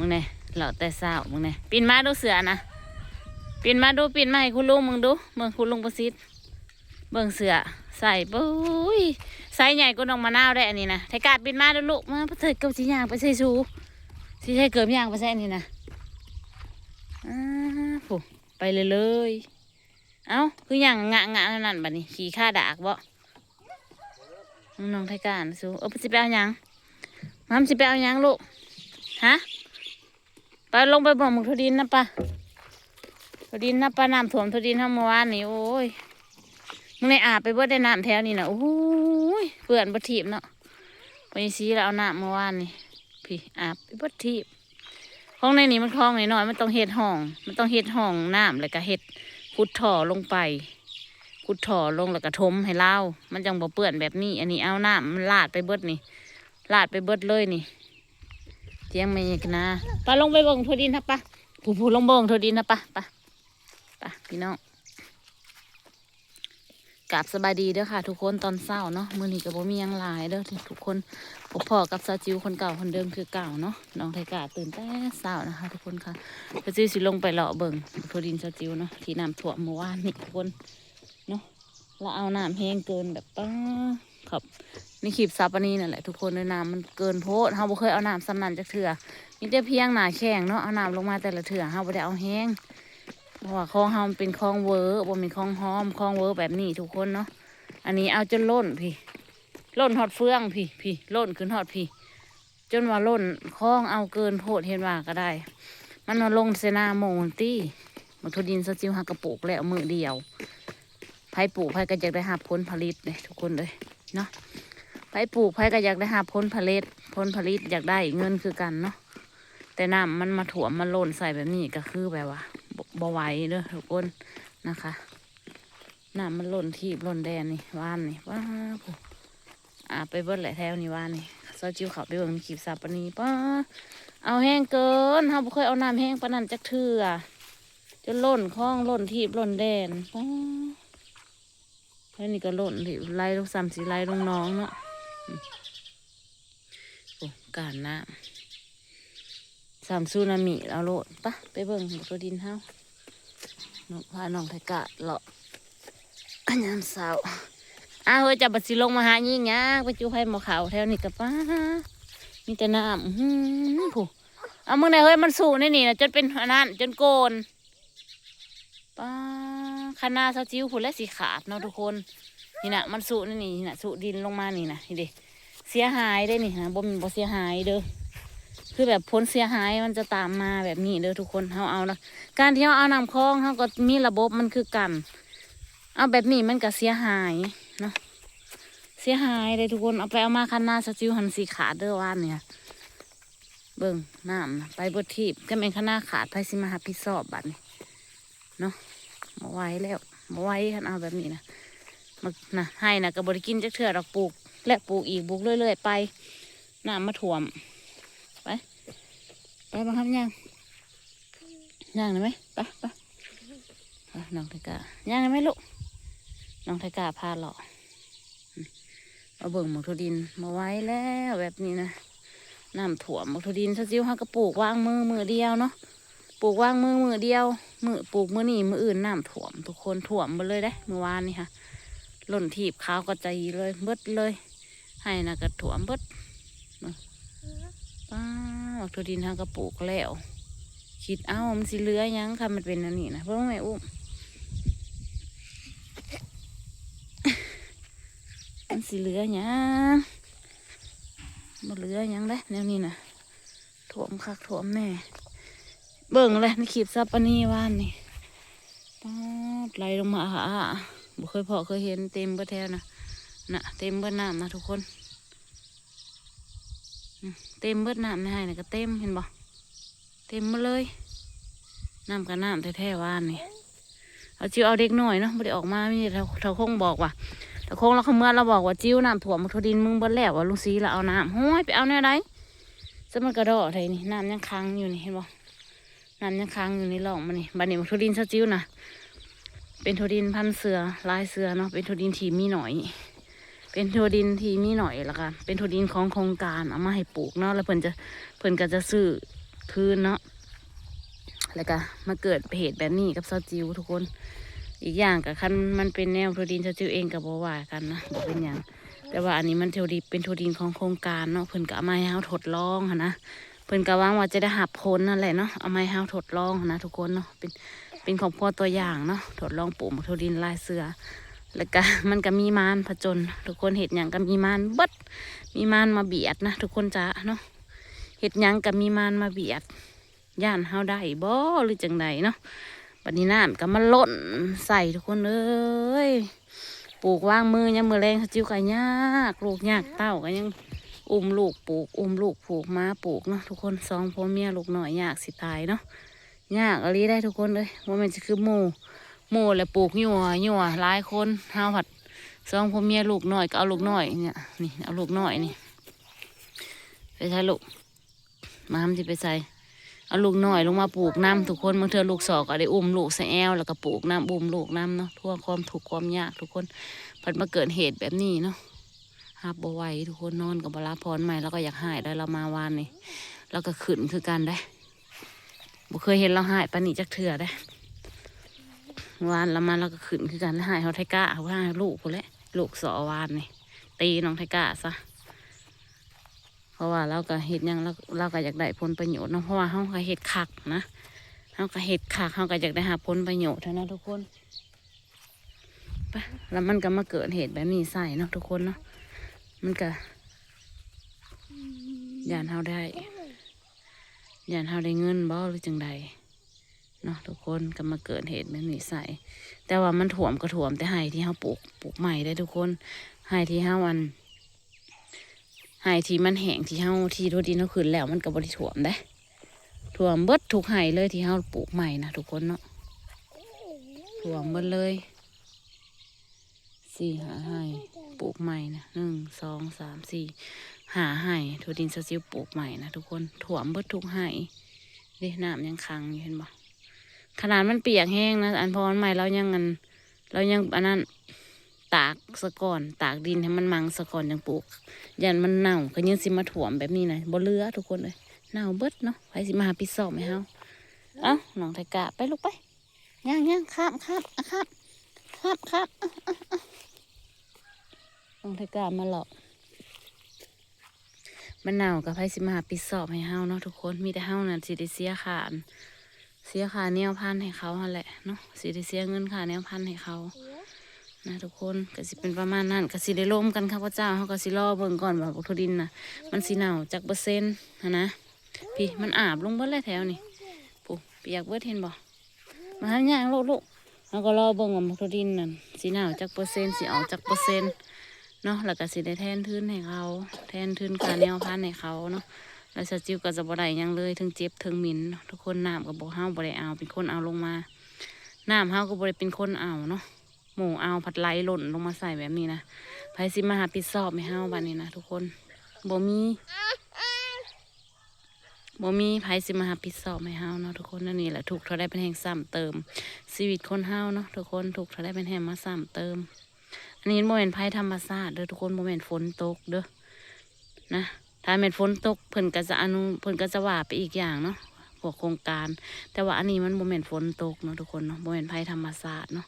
มึงเนี่ยหล่าแต่เศร้ามึงเนี่ยปีนมาดูเสือนะปีนมาดูปีนมาให้คุณลุงมึงดูมึงคุณลุงประสิทธิ์เบิ่งเสือใส่ปุ้ยไซส์ใหญ่ก็น้องมะนาวได้อันนี้นะไทกาดปีนมาดูลูกมาพระเถิดเกับสีย่างไปใส่ชูสีใส่เกิบย่างไปใส่อันนี้นะอ้าผู้ไปเลยเลยเอ้าคืออย่างงะงะนั่นบัดนี้ขี่ข้าดากบ่น้องไทกานสู้เออสิไปเอาหยังมัมสิไปเอาหยังลูกฮะ ไปลงไปบ่อหมุกทดินนะปะทดินนะปะน้ำท่วมทดินทั้งเมื่อวานนี่โอ้ยมึงในอาบไปเบิดได้น้ำแถวนี่นะโอ้ยเปื่อนบดทีบเนาะไปซีแล้วเอาน้ำเมื่อวานนี่พี่อาบไปเบิดทีบห้องในนี้มันคลองหน่อยมันต้องเฮ็ดห้อง มันต้องเฮ็ดห้องน้ำแล้วก็เฮ็ดขุดถ่อลงไปขุดถ่อลงแล้วก็ทมให้เล่ามันจังบ่เปื้อนแบบนี้ อันนี้เอาน้ำมันลาดไปเบิดนี่ลาดไปเบิดเลยนี่ เจียงไม่กันนะปลาลงไปบ่งทวดินนะปะผู้ผู้ลงบ่งทวดินนะปะปะปะพี่น้องกราบสบายดีเด้อค่ะ ทุกคนตอนเศร้าเนาะมื้อนี้ก็บ่มียังหลายเด้อทุกคนพบพ่อกับซาจิวคนเก่าคนเดิมคือเก่าเนาะน้องไทกาตื่นแต่เศร้านะคะ ทุกคนค่ะซาจิวสิลงไปเลาะเบิ่งทวดินซาจิวเนาะที่น้ำท่วมเมื่อวานนี่ทุกคนเนาะเราเอาน้ำแห้งเกินแบบป้า ครับนี่ขีบซับอันนี้นั่นแหละทุกคนในน้ำมันเกินโพดเฮาบ่เคยเอาน้ำสำนันจากเถื่อมีแต่เพียงหนาแข็งเนาะเอาน้ำลงมาแต่ละเถื่อเฮาบ่ได้เอาแห้งเพราะว่าคลองเฮามันเป็นคลองเวอร์บ่มีคลองหอมคลองเวอร์แบบนี้ทุกคนเนาะอันนี้เอาจนล้นพี่ล้นหอดเฟืองพี่พี่ล้นขึ้นหอดพี่ จนว่าล้นคลองเอาเกินโพดเห็นว่าก็ได้ มันมาลงเสนาโมงตี้มันทุดินสจิวหักกระปุกแล้วมือเดียวไผ่ปลูกไผ่ก็อยากได้หาผลผลิตเลยทุกคนเลย เนาะไผ่ปลูกไผ่ก็อยากได้หาผลผลิตผลผลิตอยากได้เงินคือกันเนาะแต่น้ำมันมาถ่วมมาหล่นใส่แบบนี้ก็คือแบบว่าบ่บ่ไหวเด้อทุกคนนะคะน้ำมันหล่นที่หล่นแดนนี่ว่านนี่ว้าผู้อ่าไปเบิดแหละแถวนี่ว่านนี่ซอจิวเขาไปเบิ่งในคลิปซับปนีป้าเอาแห้งเกินเฮาบ่เคยเอาน้ำแห้งปนนั้นจักเทื่อจนล่นคล้องล่นทีบล่นแดนป้า แล้วนี่ก็ล่นที่ไล่ลงซ้ำสีไล่ลงน้องเนาะโอ้การน้ำสามซูนามิเอาโลดปะไปเบิ่งหมู่ตัวดินเฮาน้องพาน้องไทกะเลาะอันยามเสาร์อ้าวเฮ้ยจะบัดสิลงมาหายิ่งยากไปจูไผ่หมอขาวแถวนี้กับป้ามีแต่น้ำอื้อหือผู้เอามึงไหนเฮ้ยมันสูงนี่นี่นะจนเป็นอันนั้นจนโกนป้า คณะเสาจิ้วผุนและสีขาดเนาะทุกคน นี่นะมันสูงนี่นี่นะสูดินลงมานี่นะนี่เด็เสียหายได้นี่นะบ่มีบ่เสียหายเด้อคือแบบพ้นเสียหายมันจะตามมาแบบนี้เด้อทุกคนเฮาเอาละการที่เฮาเอาน้ำคลองเฮาก็มีระบบมันคือกัน เอาแบบนี้มันก็เสียหายเนาะเสียหายเลยทุกคนเอาไปเอามาคันหน้าสจิวหันสีขาดเด้อว่านเนี่ย เบิ่งน้ำไปบดทีบก็เป็นข้างหน้าขาดไปสิมาหาพิดสอบบัดนี่เนาะ มาไว้แล้วมาไว้คันเอาแบบนี้นะมานะให้นะก็บริกินจักเถื่อดอกปลูก และปลูกอีกปลูกเรื่อยๆไปน้ำมาถ่วม ไป ไปบังคับย่างย่างได้ไหมไปไปน้องไทกาย่างได้ไหมลูกน้องไทกาพาหล่อเอาเบิ่งหมกทุดินมาไว้แล้วแบบนี้นะน้ำถ่วมหมกทุดินซะจิ้วฮักกระปลูกวางมือมือเดียวเนาะ ปลูกว่างมือมือเดียว มือปลูกมือนี่มืออื่นน้ำถ่วม ทุกคนถ่วมหมดเลยได้เมื่อวานนี่ค่ะหล่นทีบขาวก็ใจเลยเบิดเลย ให้นะกระถ่วมเบิดป้าหมกทุดินฮักกระปลูกแล้วคิดเอ้ามันสิเหลือหยังค่ะมันเป็นอันนี้นะเพิ่งแม่อุ้มมันสิเหลือหยังบ่เหลือหยังเด้แนวนี้นะถ่วมคักถ่วมแน่ เบิ่งเลยในขีบซับปนนีว่านนี่ป๊าดไหลลงมาอะบ่เคยพอเคยเห็นเต็มเบ่แท้นะน่ะเต็มเบิดน้ำนะทุกคนเต็มเบิดน้ำในให้น่ก็เต็มเห็นบ่เต็มมาเลยน้ำกับน้ำแท้ๆว่านนี่เอาจิวเอาเด็กหน่อยเนาะไม่ได้ออกมามีแต่เท่าคงบอกว่าแต่คงเราเขาเมื่อเราบอกว่าจิ้วน้ำถ่วมทดินมึงเบิ้แล้วว่าลุงซีเราเอาน้ำห้อยไปเอาแน่ไรสมันกระโดดไทยนี่น้ำยังค้างอยู่นี่เห็นบ่ น้ำยังค้างอยู่ในร่องมันนี่บัดนี้มัทดินเช้าจิ้วนะเป็นทุดินพันเสือลายเสือเนาะเป็นทุดินทีมีหน่อย เป็นทุดินทีมีหน่อยละกันเป็นทุดินของโครงการเอามาให้ปลูกเนาะแล้วเพิ่นจะเพิ่นก็จะซื้อคืนเนาะแล้วก็มาเกิดเหตุแบบนี้กับซาจิวทุกคน อีกอย่างกับคันมันเป็นแนวโทดินซาจิวเองกับบัว่ากันนะบ่เป็นอย่างแต่ว่าอันนี้มันเทวดีเป็นโทดินของโครงการเนาะเพิ่นก็เอามาให้เฮาทดลองนะ เพิ่นก็หวางว่าจะได้หับผลนั่นแหละเนาะเอาไมาให้เฮาทดลองนะทุกคนเนาะเป็นเป็นครอบครัวตัวอย่างเนาะทดลองปลูกโทดินลายเสือแล้วก็มันก็มีมารผจญทุกคนเห็ดหยังก็มีมารบดมีมารมาเบียดนะทุกคนจ้าเนาะเห็ดหยังก็มีมารมาเบียดย่านเฮาได้บ่หรือจังใดเนาะบัดนี้น้ำก็มาล้นใส่ทุกคนเอ้ยปลูกวางมือยังมือแรงขจิ้วก็ยากลูกยากเต้าก็ยัง อุ้มลูกปลูก อุ้มลูกปลูกม้าปลูกเนาะทุกคนสองพ่อเมียลูกหน่อยยากสิตายเนาะยากอะไรได้ทุกคนเลยว่ามันจะคือหมูหมูและปลูกหยัวหยัวหลายคนห้าผัดสองพ่อเมียลูกหน้อยก็เอาลูกหน้อยเนี่ยนี่เอาลูกหน้อยนี่ไปใช้ลูกมามที่ไปใส่เอาลูกหน้อยลงมาปลูกน้ำทุกคนบางเทือลูกสอกก็ได้อุ้มลูกใส่แอวแล้วก็ปลูกน้ำอุ้มลูกน้ำเนาะทั่วความถูกความยากทุกคนผัดมาเกิดเหตุแบบนี้เนาะ ฮับบ่ไหวทุกคนนอนกับบลาพรใหม่แล้วก็อยากหายได้เรามาวานนี่แล้วก็ขึ้นคือกันได้บ่เคยเห็นเราหายปานนี้จักเถื่อได้วานแล้วมาแล้วก็ขึ้นคือกันแล้วหายเขาไทก้าเขาลูกคนแหละลูกสอวานนี่ตีน้องไทก้าซะเพราะว่าเราก็เห็ดยังเราเราก็อยากได้ผลประโยชน์นะเพราะว่าเขาก็เห็ดคักนะเขาก็เห็ดคักเขาก็อยากได้หาผลประโยชน์เท่านั้นทุกคนปแล้วมันก็มาเกิดเหตุแบบนี้ใส่เนาะทุกคนเนาะ มันก็ยานเฮาได้ยานเฮาได้เงินบ่หรือจังใดเนาะทุกคนก็มาเกิดเหตุแบบนี้ใส่แต่ว่ามันถ่วมก็ถ่วมแต่ไห้ที่เฮาปลูกปลูกใหม่ได้ทุกคนไห้ที่เฮาอันไห้ที่มันแห้งที่เฮาที่ทุดินเฮาขึ้นแล้วมันก็บ่ได้ถ่วมได้ถ่วมเบิดทุกไห้เลยที่เฮาปลูกใหม่นะทุกคนเนาะถ่วมเบิดเลย สี่หาไห้ปลูกใหม่นะหนึ่งสองสามสี่หาไห้ทุดินสซิลปลูกใหม่นะทุกคนถ่วมเบิดทุกไห้เด้น้ำยังคังอยู่เห็นบ่ขนาดมันเปียกแห้งนะอันพอมันใหม่เรายังอันเรายังอันนั้นตากสะก่อน ตากดินให้มันมังสะก่อนยังปลูกยันมันเน่าก็ยังสิมาถ่วมแบบนี้นะบ่เลือทุกคนเลยเน่าเบิดเนาะไปสิมาหาปิดสอบไหมเฮาเอ้าน้องไทกะไปลูกไปย่างย่างข้ามข้ามข้ามข้ามข้าม อะอะอะน้องไทกะมาหลอกมันเน่ากับไปสิมาหาปิดสอบให้เฮาเนาะทุกคนมีแต่เฮานั่นสิได้เสียขานเสียค่าแนวพันให้เขาหั่นแหละเนาะสิได้เสียเงินค่าแนวพันให้เขานะทุกคนก็สิเป็นประมาณนั้นก็สิได้ร่มกันข้าพเจ้าเขาก็สิรอเบิ่งก่อนว่าบักทุดินน่ะมันสิเน่าจากเปอร์เซ็นต์หั้นะพี่มันอาบลงเบิดเลยแถวนี่ปุ๊เปียกเบิดเห็นบ่มาหันย่างลูกลูกเราก็รอเบิ่งว่าบักทุดินนั่นสิเน่าจากเปอร์เซ็นต์สิออกจากเปอร์เซ็นต์ เนาะแล้วก็สิได้แทนทุนให้เขา แทนทุนค่าแนวพันให้เขาเนาะแล้วสจิวก็จะบ่ได้ยังเลยถึงเจ็บถึงหมินทุกคนน้ำก็บอกเฮาบ่ได้เอาเป็นคนเอาลงมาน้ำเฮาก็บ่ได้เป็นคนเอาเนาะหมูเอาผัดไหลหล่นลงมาใส่แบบนี้นะไผสิมาหาปิดสอบให้เฮาบัดนี้นะทุกคนบ่มีบ่มีไผสิมาหาปิดสอบให้เฮาเนาะทุกคนนั่นนี่แหละถูกเท่าได้เป็นแห่งซ้ำเติมชีวิตคนเฮาเนาะทุกคนถูกเท่าได้เป็นแห่งมาซ้ำเติม อันนี้โมเมนต์ภัยธรรมชาติเด้อทุกคนโมเมนต์ฝนตกเด้อนะถ้าเป็นฝนตกเพิ่นก็จะอนุเพิ่นก็จะว่าไปอีกอย่างเนาะพวกโครงการ แต่ว่าอันนี้มันโมเมนต์ฝนตกเนาะทุกคนเนาะโมเมนต์ภัยธรรมศาสตร์เนาะ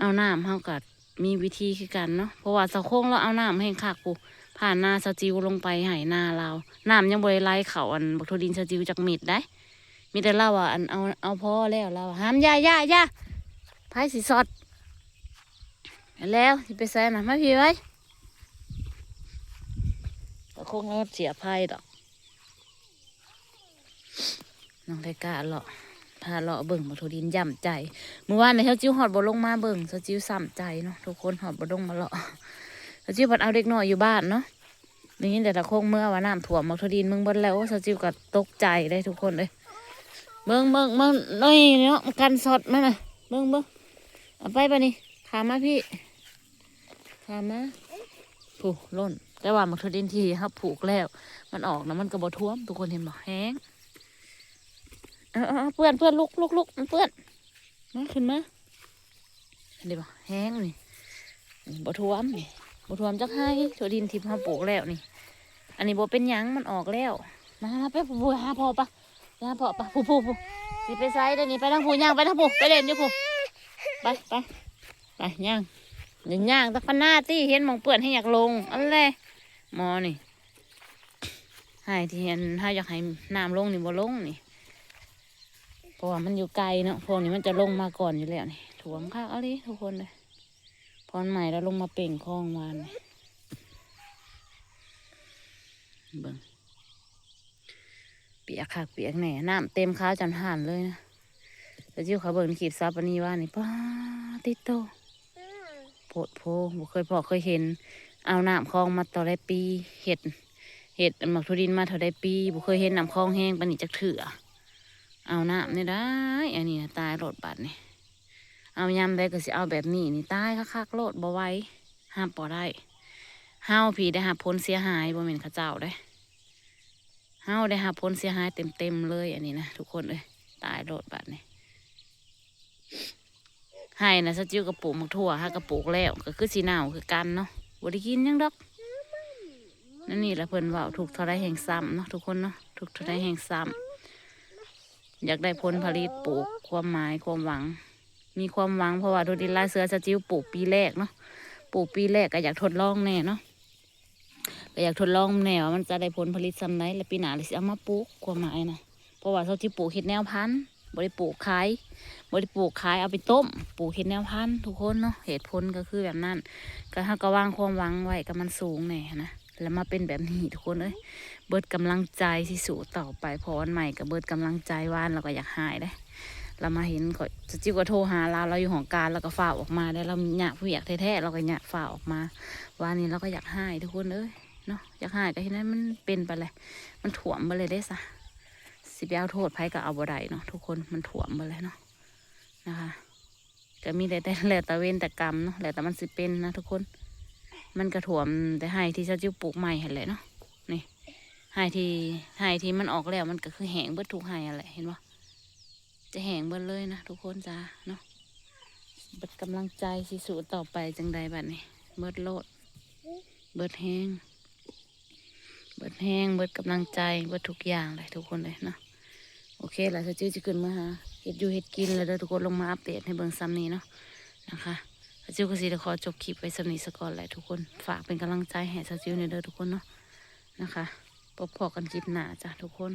เอาน้ำเฮากัมีวิธีคือกันเนาะเพราะว่าเสาโค้งเราเอาน้ำให้คักปูผ่านหน้าสจิวลงไปหายหน้าเราน้ำยังบริไล่เขาอันบักทดินสจิวจากมิดได้ มีแต่เล่าว่าอันเอาเอาพ่อแล้วเราห้ามยายายาไพ่สีสด แล้วสิไปแซ่นะมาพี่ไว้ก็คงเอาเสียภัยดอก น้องไทกาเลาะพาเลาะเบิ่งมาโทดินย่ำใจ เมื่อวานในเช้าจิ้วหอดบ่ลงมาเบิ่งเช้าจิ้วซ้ำใจเนาะทุกคนหอดบ่ลงมาเลาะเช้าจิ้วพัดเอาเด็กน้อยอยู่บ้านเนาะนี่ยินแต่ตะโคงเมื่อว่าน้ำท่วมมาโทดินมึงเบิ่งแล้วเช้าจิ้วก็ตกใจได้ทุกคนเลยเบิ่งเบิ่งเบิ่งนี่เนาะกันสดมนะเบิ่งเบิ่งเอาไปปะนี่ขามาพี่ ขามาผู้ล่น แต่ว่ามักทดินที่เขาผูกแล้ว มันออกนะมันก็บ่ท่วม ทุกคนเห็นบ่แห้งเออเอเพื่อนเพื่อนลุกลุกลุกมันเพื่อนมาขึ้นมาเห็นดิบ่แห้งนี่บ่ท่วมนี่บ่ท่วมจักให้ถั่วดินที่เขาปลูกแล้วนี่ อันนี้บ่เป็นยังมันออกแล้วมามาไปผู้ผู้หาพอปะหาพอปะผู้ผู้ผู้สิไปไซเดี๋ยวนี้ไปทางผู้ย่างไปทางผู้ไปเล่นอยู่ผู้ไปไปไปย่าง อย่าย่างตะพันหน้าตี้เห็นมองเปื่อนให้อยากลงอะไรมอนี่ให้ที่เห็นให้อยากให้น้ำลงนี่บ่ลงนี่เพราะว่ามันอยู่ไกลเนาะพวกนี้มันจะลงมาก่อนอยู่แล้วนี่ถ่วมค่ะอาเลยทุกคนเลยพรใหม่แล้วลงมาเป่งคลองวานนี่เบิ่งเปียกคักเปียกแหน่น้ำเต็มข้าวจันห่านเลยนะแต่จิ้วเขาเบิ่งในคลิปซับอันนี้ว่านี่ป้าติโต โพดโพบ่เคยพอเคยเห็น เอาน้ำคลองมาต่อได้ปีเห็ดเห็ดหมักทุดินมาเท่าได้ปีบ่เคยเห็นน้ำคลองแห้งปานนี้จักเถื่อเอาน้ำนี่ได้ อันนี้ตายโลดบัดนี่เอายำได้ก็สิเอาแบบนี้นี่ตายคักๆโลดบ่ไว้ห้ามปอได้ห้าวผีได้หาผลเสียหายบ่เหม็นข้าเจ้าได้เฮาได้รับผลเสียหายเต็มๆเลย อันนี้นะทุกคนเลยตายโดดบาดนี่ ให้นะสจิ้วกระปุกมักถั่วฮะกระปุกแล้วก็คือสีหนาวคือกันเนาะบ่ได้กินยังดอกนั่นนี่แหละเพิ่นว่าถูกท่าไรแห่งซ้ำเนาะทุกคนเนาะถูกท่าไรแห่งซ้ำอยากได้ผลผลิตปลูกความหมายความหวัง มีความหวังเพราะว่าโดดินลายเสือสจิ้วปลูกปีแรกเนาะปลูกปีแรกก็อยากทดลองแน่เนาะก็อยากทดลองแน่ว่ามันจะได้ผลผลิตซ้ำไหนและปีหน้าเลยสิเอามาปลูกความหมายนะเพราะว่าเขาที่ปลูกเห็ดแนวพันธุ์ บริปลูกขายบริปลูกขายเอาไปต้ม ปลูกเห็ดแนวพันธุ์ทุกคนเนาะเหตุผลก็คือแบบนั้น ก็ถ้าก็วางความหวังไว้กับมันสูงแน่นะแล้วมาเป็นแบบนี้ทุกคนเอ้ยเบิดกำลังใจที่สูต่อไปพอวันใหม่กับเบิดกำลังใจว่านเราก็อยากหายได้เรามาเห็นก็จะจิ้วก็โทรหาเราเราอยู่ของการเราก็ฝ่าออกมาได้เราอยากผู้อยากแท้ๆเราก็อยากฝ่าออกมาวันนี้เราก็อยากหายทุกคนเอ้ยเนาะอยากหายก็เห็นนั้นมันเป็นไปเลยมันถ่วมไปเลยได้ซะ สิไปเอาโทษไผก็เอาบ่ได้เนาะทุกคนมันถ่วมไปเลยเนาะนะคะก็มีแต่แต่แล้วแต่เว้นแต่กรรมเนาะแล้วแต่มันสิเป็นนะทุกคน มันกระถ่วมแต่ให้ที่เจ้าจิ้วปลูกใหม่เห็นเลยเนาะนี่ให้ที่ให้ที่มันออกแล้วมันก็คือแห้งเบิดทุกให้อะไรเห็นปะจะแห้งเบิดเลยนะทุกคนจ้าเนาะเบิดกำลังใจสิสูต่อไปจังใดบัดนี้เบิดโลด เบิดแห้งเบิดแห้งเบิดกำลังใจเบิดทุกอย่างเลยทุกคนเลยเนาะ โอเคแล้วจะจื้อจะขึ้นมาหาเห็ดอยู่เห็ดกินแล้วเด้อทุกคนลงมาอัปเดตให้เบิ่งซ้ำนี้เนาะนะคะสจิวก็สิจะขอจบคลิปไว้สำนี้สก่อนแหละทุกคนฝากเป็นกำลังใจให้สจิวในอยเด้อทุกคนเนาะนะคะพบพอกันคลิปหน้าจ้ะทุกคน